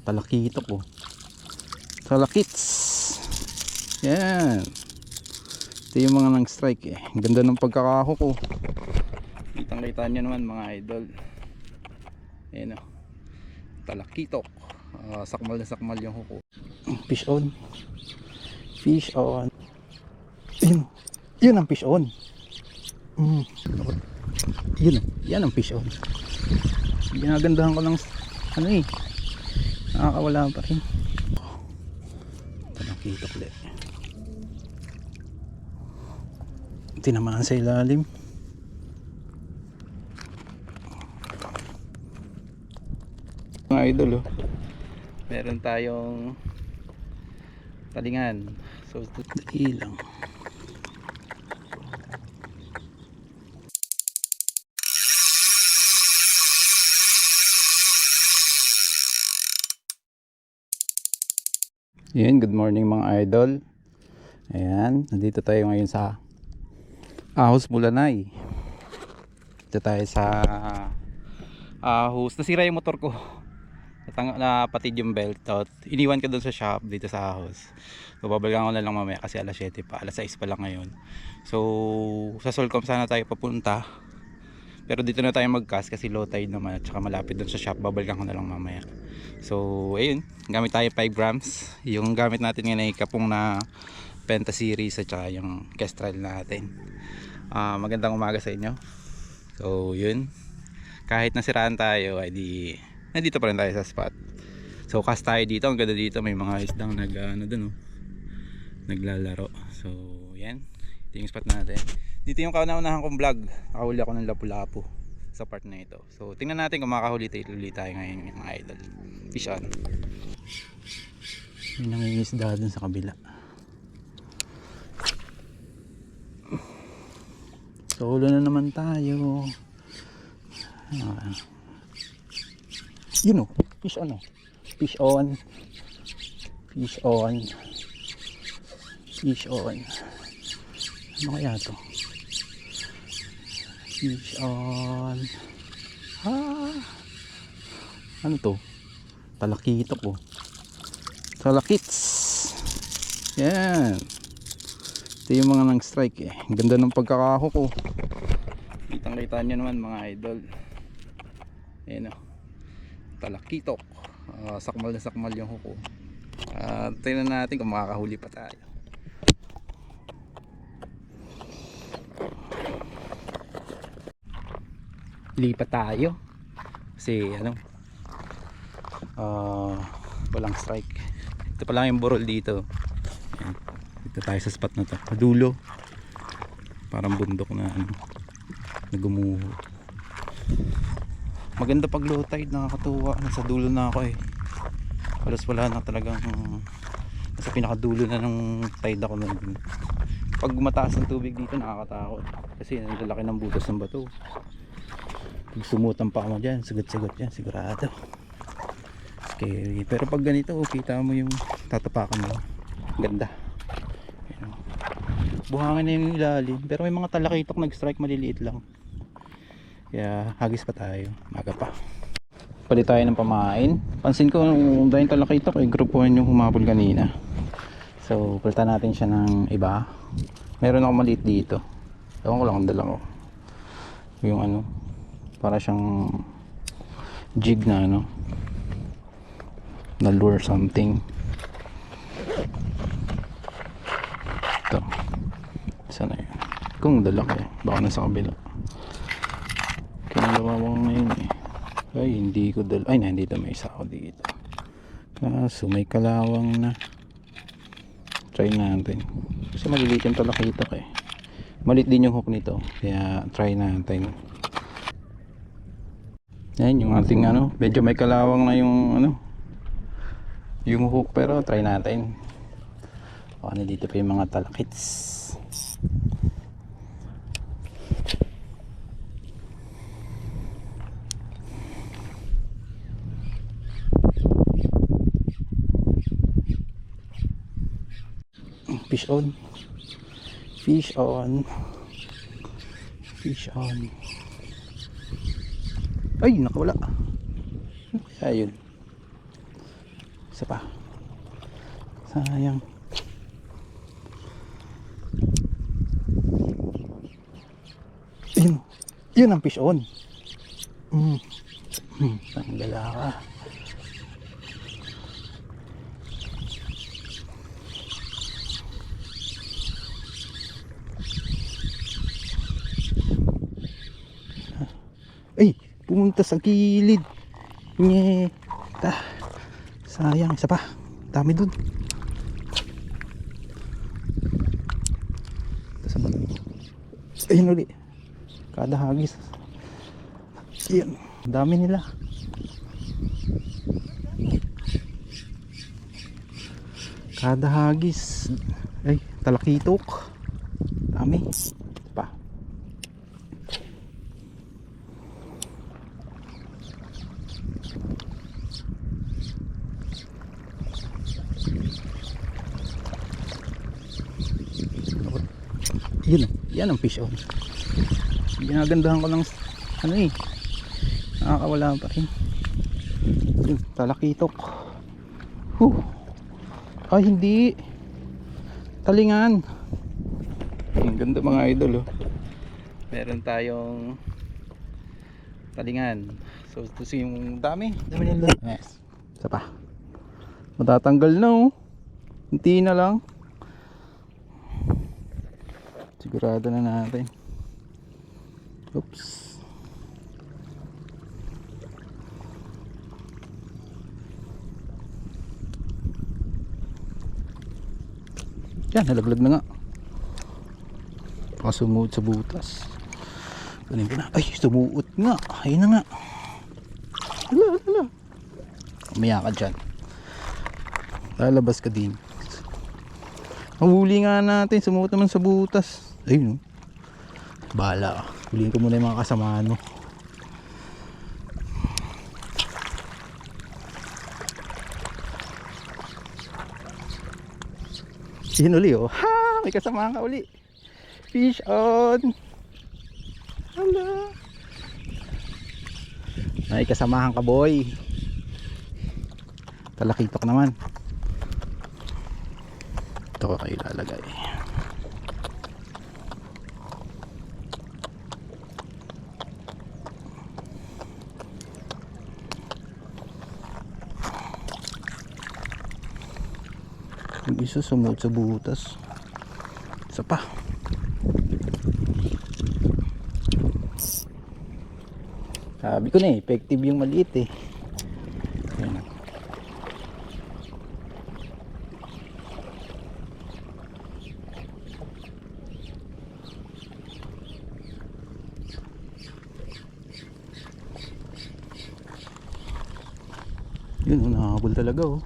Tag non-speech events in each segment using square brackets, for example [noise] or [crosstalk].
Talakitok oh. Talakits. Yan. Ito yung mga nang strike eh. Ganda ng pagkakaho ko. Kitang kita nyo naman mga idol. Ayan oh. Talakitok. Ah, sakmal na sakmal yung huko. Fish on. Fish on. Yun. Yun ang fish on. Mm. Yun. Yan ang fish on. Ginagandahan ko ng ano eh. Nakakawala pa rin. Talakitok ulit. Tinamaan sa ilalim. Mga idol oh. Meron tayong talingan. So, dali lang. Yan, good morning mga idol. Ayan, nandito tayo ngayon sa Ahos Bulanay. Dito tayo sa Ahos. Nasira yung motor ko. Napatid yung belt out. Iniwan ko doon sa shop dito sa Ahos. So ko na lang mamaya kasi alas 7 pa. Alas 6 pa lang ngayon. So sa Solcom sana tayo papunta. Pero dito na tayo mag-cast kasi low tide naman at saka malapit doon sa shop. Babalikan ko na lang mamaya. So ayun, gamit tayo 5 grams. Yung gamit natin ngayon ay kapong na Penta series at saka yung Kestrel natin. Ah, magandang umaga sa inyo. So yun, kahit nasiraan tayo ay di nandito pa rin tayo sa spot. So cast tayo dito, ang ganda dito may mga isdang nag ano dun oh, naglalaro. So yan, ito yung spot natin. Dito yung kauna-unahan kong vlog. Nakahuli ako ng lapu-lapu sa part na ito. So tingnan natin kung makakahuli tayo ulit tayo ngayon mga idol. Fish on. May nangingisda dun sa kabila. Solo na naman tayo. Ah. Yun o, fish on o. Fish on. Fish on. Fish on. Ano kaya to? Fish on. Ah. Ano to? Talakitok o. Talakits. Yan. Ito yung mga nang strike eh. Ganda ng pagkakaho ko. Kitang kita nyo naman mga idol. Ayan o. Talakitok. Ah, sakmal na sakmal yung huko. Uh, tingnan natin kung makakahuli pa tayo. Lipat tayo. Kasi ano. ah walang strike. Ito pa lang yung burol dito. Ayan. Dito tayo sa spot na to. Dulo. Parang bundok na ano. Nagumuho. Maganda pag low tide nakakatuwa. Nasa dulo na ako eh. Halos wala na talagang nasa pinakadulo na ng tide ako nandun. Pag mataas ang tubig dito nakakatakot. Kasi ang lalaki ng butas ng bato. Pag sumutan pa mo dyan, sagot-sagot yan, sigurado. Scary. Pero pag ganito, kita mo yung tatapakan mo. Ganda. Ayan o. Buhangin na yung ilalim. Pero may mga talakitok nag-strike maliliit lang. Kaya hagis pa tayo. Maga pa. Palit tayo ng pamain. Pansin ko, dahil talakitok, eh, grupo yung humabol kanina. So, palitan natin siya ng iba. Meron ako maliit dito. Ewan ko lang kung dala ko. Yung ano, para siyang jig na ano na lure something. Ito. Sana yun. Kung dala ko baka nasa kabila. Kinalawawang na yun eh. Ay hindi ko dala ay nandito may isa ako dito. Kaso may kalawang na. Try natin. Kasi maliliit yung talakitok eh. Malit din yung hook nito kaya try natin yan yung ating ano, medyo may kalawang na yung ano, yung hook pero try natin. O ano dito pa yung mga talakits. Fish on. Fish on. Fish on. Ay, nakawala. Ano kaya yun? Isa pa. Sayang. Yun. Yun ang fish on. Mm. Hmm. Tanggala ka. Ay, pumunta sa gilid. Nye. Ta. Sayang, isa pa. Dami dun. Ayun uli. Kada hagis. Ayun. Dami nila. Kada hagis. Ay, talakitok. Dami. Pa. Yun, yan ang fish on. Ginagandahan ko ng ano eh. Nakakawala pa rin. Yun, talakitok. Huh. Ay, hindi. Talingan. Ang ganda mga idol oh. Meron tayong talingan. So, ito yung dami. Dami nila. Yes. Isa pa. Matatanggal na oh. Hindi na lang. Sigurado na natin. Oops. Yan, nalaglag na nga. Baka sa butas. Kunin ko na. Ay, sumuot nga. Ayun na nga. Hala, hala. Umaya ka dyan. Lalabas ka din. Mahuli nga natin. Sumuot naman sa butas. Ayun. oh. Bahala ka. Huliin ko muna yung mga kasamahan mo. Yun uli oh. Ha! May kasamahan ka uli. Fish on. Hala. May kasamahan ka boy. Talakitok naman. Ito ko kayo ilalagay. Isa sumut sa butas. Isa pa. Sabi ko na eh, effective yung maliit eh. Ayan. Yun, oh, nakahabol talaga oh.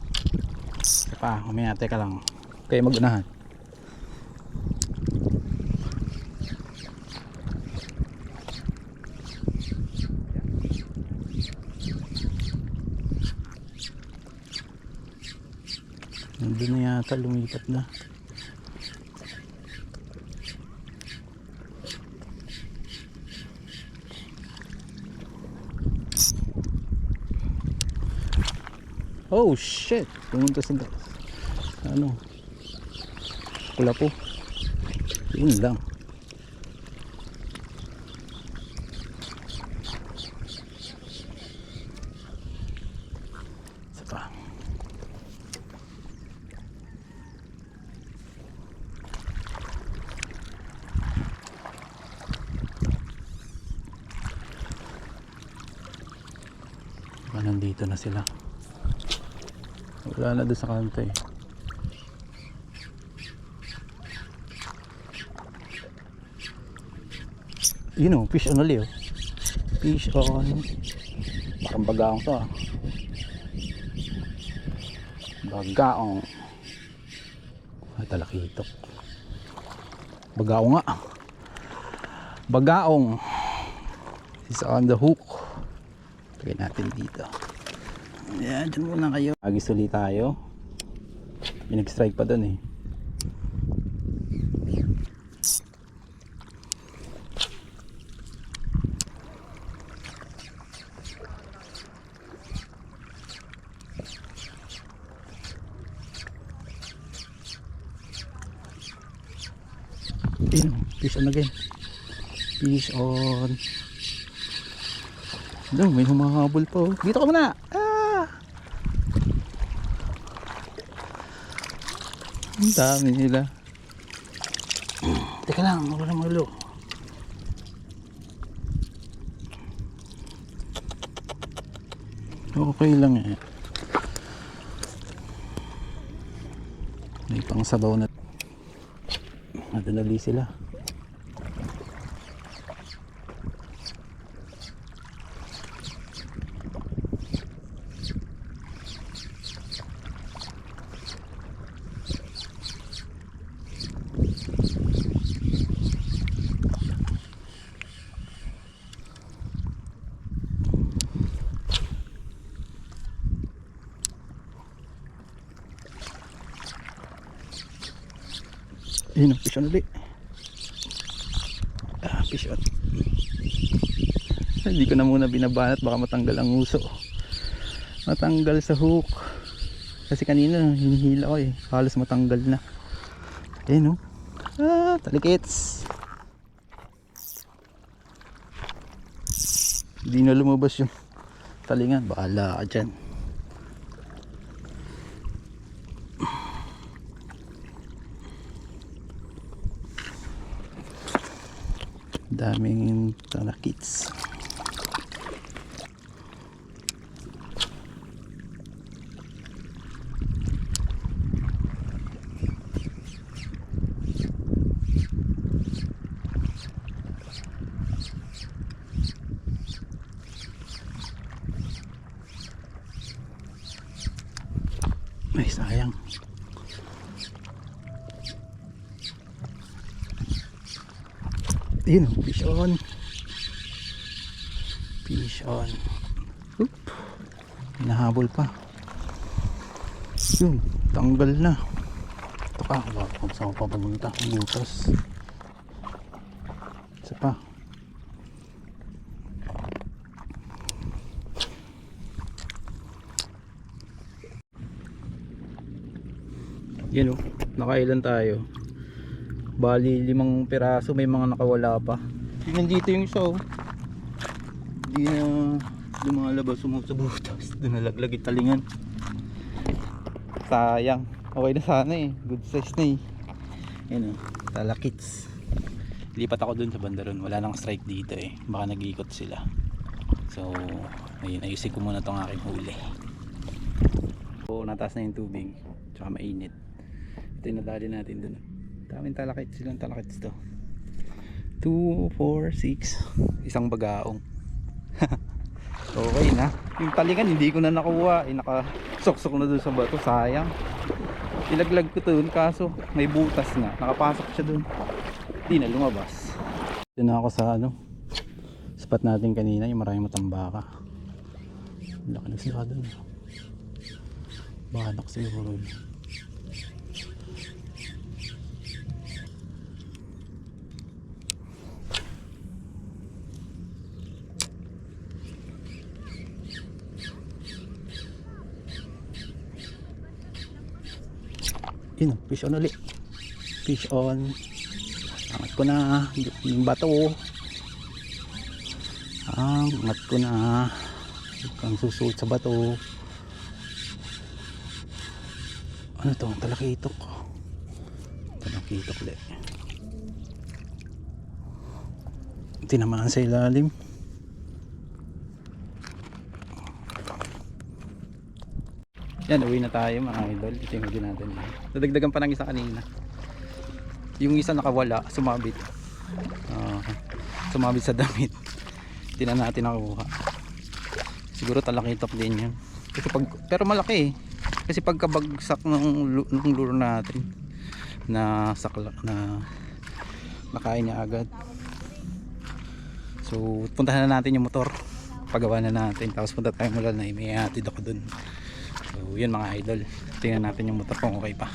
Pa, umaya, teka lang. Kayo mag-unahan. Nandun na yata, lumipat na. Oh shit! Pumunta sa ano? Pula po. Yun lang. Nandito na sila. Wala na doon sa kanto eh. You know, fish on ulit oh. Fish on. Parang bagaong to ah. Bagaong. Ay, talakitok. Bagaong nga. Bagaong. Is on the hook. Lagay natin dito. Ayan, dyan muna kayo. Agis ulit tayo. May nag-strike pa dun eh. Ayun, fish on again. Fish on. Ano, may humahabol pa oh. Dito ka muna. Ah! Ang dami nila. Teka lang, wala magulo. Okay lang eh. May pang sabaw na. Madali sila. Ayun fish on ulit. Ah, fish. Hindi ko na muna binabanat baka matanggal ang uso. Matanggal sa hook. Kasi kanina hinihila ko eh. Halos matanggal na. Ayun oh. Ah, talikits. Hindi na lumabas yung talingan. Bahala ka dyan. Daming talakits ay sayang Yun, fish on. Fish on. Oop. Hinahabol pa. Yun, tanggal na. Ito pa, kung saan pa pumunta. Butas. Isa pa. Yan o, nakailan tayo. Bali limang piraso may mga nakawala pa. Nandito yung isa oh. Hindi na lumalabas sumusubutas. Nalaglag yung talingan. Sayang. Okay na sana eh. Good size na eh. Yan oh. Talakits. Lipat ako dun sa banda ron. Wala nang strike dito eh. Baka nag-iikot sila. So, ayun. Ayusin ko muna tong aking huli. So, natas na yung tubig. Tsaka mainit. Ito yung nadali natin dun. Daming talakits silang talakits to. 2, 4, 6. Isang bagaong. [laughs] okay na. Yung talingan hindi ko na nakuha. Eh, nakasoksok na dun sa bato. Sayang. Ilaglag ko dun kaso may butas na. Nakapasok siya dun. Hindi na lumabas. Na ako sa ano. Spot natin kanina yung maraming matambaka. Laki na sila dun. Banak siguro. yun. Yun fish on ulit. Fish on. Angat ko na. Yung bato. Angat ko na. Kang susuot sa bato. Ano to? Talakitok. Talakitok ulit. Tinamaan sa ilalim Yan, uwi na tayo mga idol. Ito yung huli natin. Nadagdagan pa ng isa kanina. Yung isa nakawala, sumabit. Ah, sumabit sa damit. [laughs] Hindi na natin nakuha. Siguro talakitok din yun. Kasi pag, pero malaki eh. Kasi pagkabagsak ng, ng lure natin na sakla na nakain niya agad. So, puntahan na natin yung motor. Pagawa na natin. Tapos punta tayo mula na may hatid ako dun. So yun mga idol. Tingnan natin yung motor kung okay pa.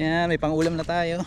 Yan may pang ulam na tayo